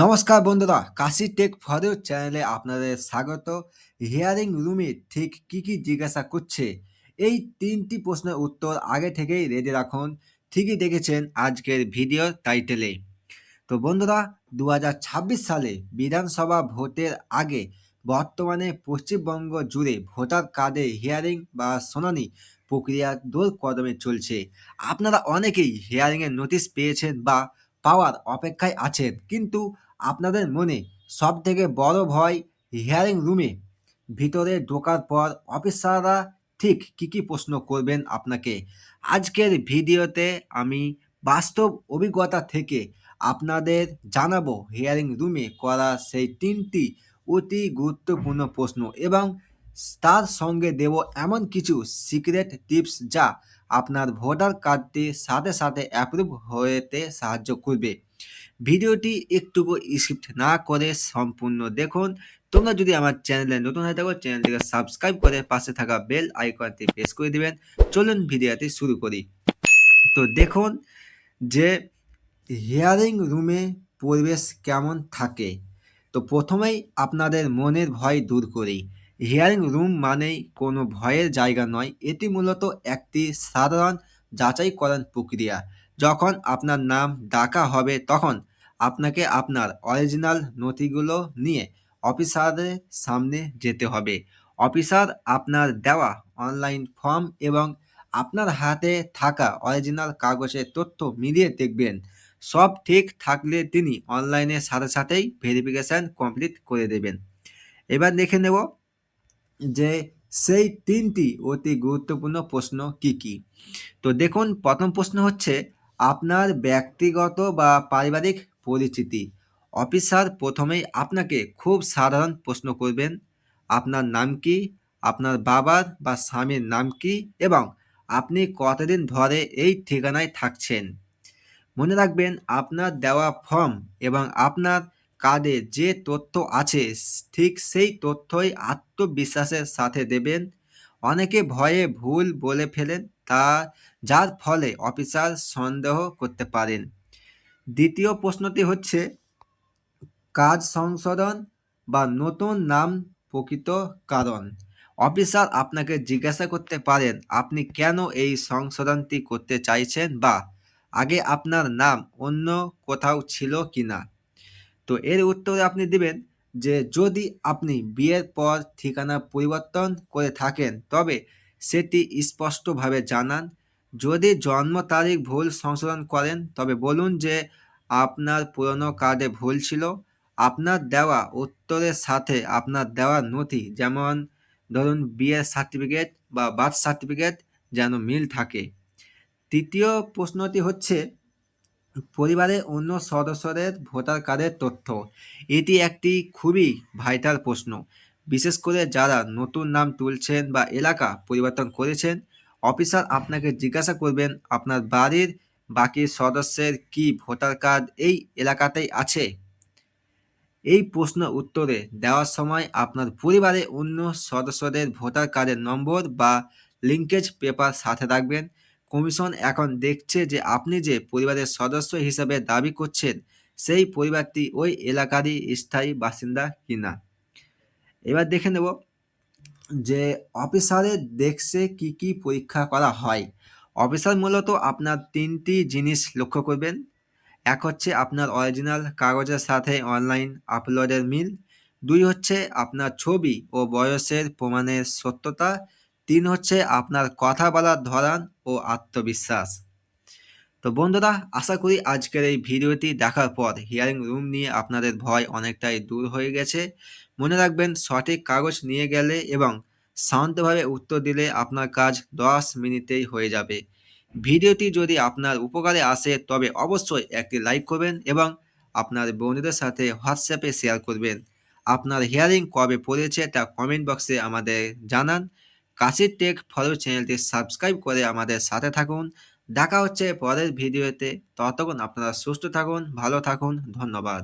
নমস্কার বন্ধুরা, কাশি টেক ফরেও চ্যানেলে আপনাদের স্বাগত। হিয়ারিং রুমে ঠিক কি কি জিজ্ঞাসা করছে? এই তিনটি প্রশ্নের উত্তর আগে থেকেই রেডি রাখুন। ঠিকই দেখেছেন আজকের ভিডিও টাইটেলে তো বন্ধুরা দু হাজার ছাব্বিশ সালে বিধানসভা ভোটের আগে বর্তমানে পশ্চিমবঙ্গ জুড়ে ভোটার কার্ডে হিয়ারিং বা শুনানি প্রক্রিয়া দোর কদমে চলছে। আপনারা অনেকেই হিয়ারিংয়ের নোটিশ পেয়েছেন বা পাওয়ার অপেক্ষায় আছেন কিন্তু আপনাদের মনে সব থেকে বড় ভয় হিয়ারিং রুমে ভিতরে ঢোকার পর অফিসাররা ঠিক কী কী প্রশ্ন করবেন আপনাকে? আজকের ভিডিওতে আমি বাস্তব অভিজ্ঞতা থেকে আপনাদের জানাব হিয়ারিং রুমে করা সেই তিনটি অতি গুরুত্বপূর্ণ প্রশ্ন এবং তার সঙ্গে দেব এমন কিছু সিক্রেট টিপস যা আপনার ভোটার কার্ডটি সাথে সাথে অ্যাপ্রুভ হতে সাহায্য করবে। ভিডিওটি একটুকু স্ক্রিপ্ট না করে সম্পূর্ণ দেখুন। তোমরা যদি আমার চ্যানেলে নতুন হয়ে থাকো, চ্যানেলটিকে সাবস্ক্রাইব করে পাশে থাকা বেল আইকনটি প্রেস করে দিবেন। চলুন ভিডিওটি শুরু করি। তো দেখুন যে হিয়ারিং রুমে পরিবেশ কেমন থাকে। তো প্রথমেই আপনাদের মনের ভয় দূর করি। হিয়ারিং রুম মানেই কোনো ভয়ের জায়গা নয়। এটি মূলত একটি সাধারণ যাচাইকরণ প্রক্রিয়া। যখন আপনার নাম ডাকা হবে, তখন আপনাকে আপনার অরিজিনাল নথিগুলো নিয়ে অফিসারের সামনে যেতে হবে। অফিসার আপনার দেওয়া অনলাইন ফর্ম এবং আপনার হাতে থাকা অরিজিনাল কাগজের তথ্য মিলিয়ে দেখবেন। সব ঠিক থাকলে তিনি অনলাইনের সাথে সাথেই ভেরিফিকেশান কমপ্লিট করে দেবেন। এবার দেখে নেব যে সেই তিনটি অতি গুরুত্বপূর্ণ প্রশ্ন কি কি? তো দেখুন, প্রথম প্রশ্ন হচ্ছে, আপনার ব্যক্তিগত বা পারিবারিক পরিচিতি। অফিসার প্রথমেই আপনাকে খুব সাধারণ প্রশ্ন করবেন, আপনার নাম কি, আপনার বাবার বা স্বামীর নাম কি এবং আপনি কতদিন ধরে এই ঠিকানায় থাকছেন। মনে রাখবেন, আপনার দেওয়া ফর্ম এবং আপনার কার্ডে যে তথ্য আছে, ঠিক সেই তথ্যই আত্মবিশ্বাসের সাথে দেবেন। অনেকে ভয়ে ভুল বলে ফেলেন, তা যার ফলে অফিসার সন্দেহ করতে পারেন। দ্বিতীয় প্রশ্নটি হচ্ছে, কাজ সংশোধন বা নতুন নাম প্রকৃত কারণ? অফিসার আপনাকে জিজ্ঞাসা করতে পারেন, আপনি কেন এই সংশোধনটি করতে চাইছেন? বা, আগে আপনার নাম অন্য কোথাও ছিল কি না তো এর উত্তরে আপনি দিবেন যে যদি আপনি বিয়ের পর ঠিকানা পরিবর্তন করে থাকেন, তবে সেটি স্পষ্টভাবে জানান। যদি জন্ম তারিখ ভুল সংশোধন করেন, তবে বলুন যে আপনার পুরনো কার্ডে ভুল ছিল। আপনার দেওয়া উত্তরের সাথে আপনার দেওয়া নথি, যেমন ধরুন বিয়ের সার্টিফিকেট বা বার্থ সার্টিফিকেট যেন মিল থাকে। তৃতীয় প্রশ্নটি হচ্ছে পরিবারের অন্য সদস্যদের ভোটার কার্ডের তথ্য। এটি একটি খুবই ভাইটাল প্রশ্ন। বিশেষ করে যারা নতুন নাম তুলছেন বা এলাকা পরিবর্তন করেছেন, অফিসার আপনাকে জিজ্ঞাসা করবেন, আপনার বাড়ির বাকি সদস্যের কি ভোটার কার্ড এই এলাকাতেই আছে? এই প্রশ্ন উত্তরে দেওয়ার সময় আপনার পরিবারে অন্য সদস্যদের ভোটার কার্ডের নম্বর বা লিঙ্কেজ পেপার সাথে রাখবেন। কমিশন এখন দেখছে যে আপনি যে পরিবারের সদস্য হিসেবে দাবি করছেন, সেই পরিবারটি ওই এলাকারই স্থায়ী বাসিন্দা কিনা? এবার দেখে নেব যে অফিসারের দেখছে কি কি পরীক্ষা করা হয়। অফিসার মূলত আপনার তিনটি জিনিস লক্ষ্য করবেন। এক হচ্ছে আপনার অরিজিনাল কাগজের সাথে অনলাইন আপলোডের মিল। দুই হচ্ছে আপনার ছবি ও বয়সের প্রমাণের সত্যতা। তিন হচ্ছে আপনার কথা বলার ধরন ও আত্মবিশ্বাস। তো বন্ধুরা, আশা করি আজকের এই ভিডিওটি দেখার পর হিয়ারিং রুম নিয়ে আপনাদের ভয় অনেকটাই দূর হয়ে গেছে। মনে রাখবেন, সঠিক কাগজ নিয়ে গেলে এবং শান্তভাবে উত্তর দিলে আপনার কাজ দশ মিনিটেই হয়ে যাবে। ভিডিওটি যদি আপনার উপকারে আসে, তবে অবশ্যই একটি লাইক করবেন এবং আপনার বন্ধুদের সাথে হোয়াটসঅ্যাপে শেয়ার করবেন। আপনার হিয়ারিং কবে পড়েছে তা কমেন্ট বক্সে আমাদের জানান। কাশির টেক ফলো চ্যানেলটি সাবস্ক্রাইব করে আমাদের সাথে থাকুন। দেখা হচ্ছে পরের ভিডিওতে। ততক্ষণ আপনারা সুস্থ থাকুন, ভালো থাকুন। ধন্যবাদ।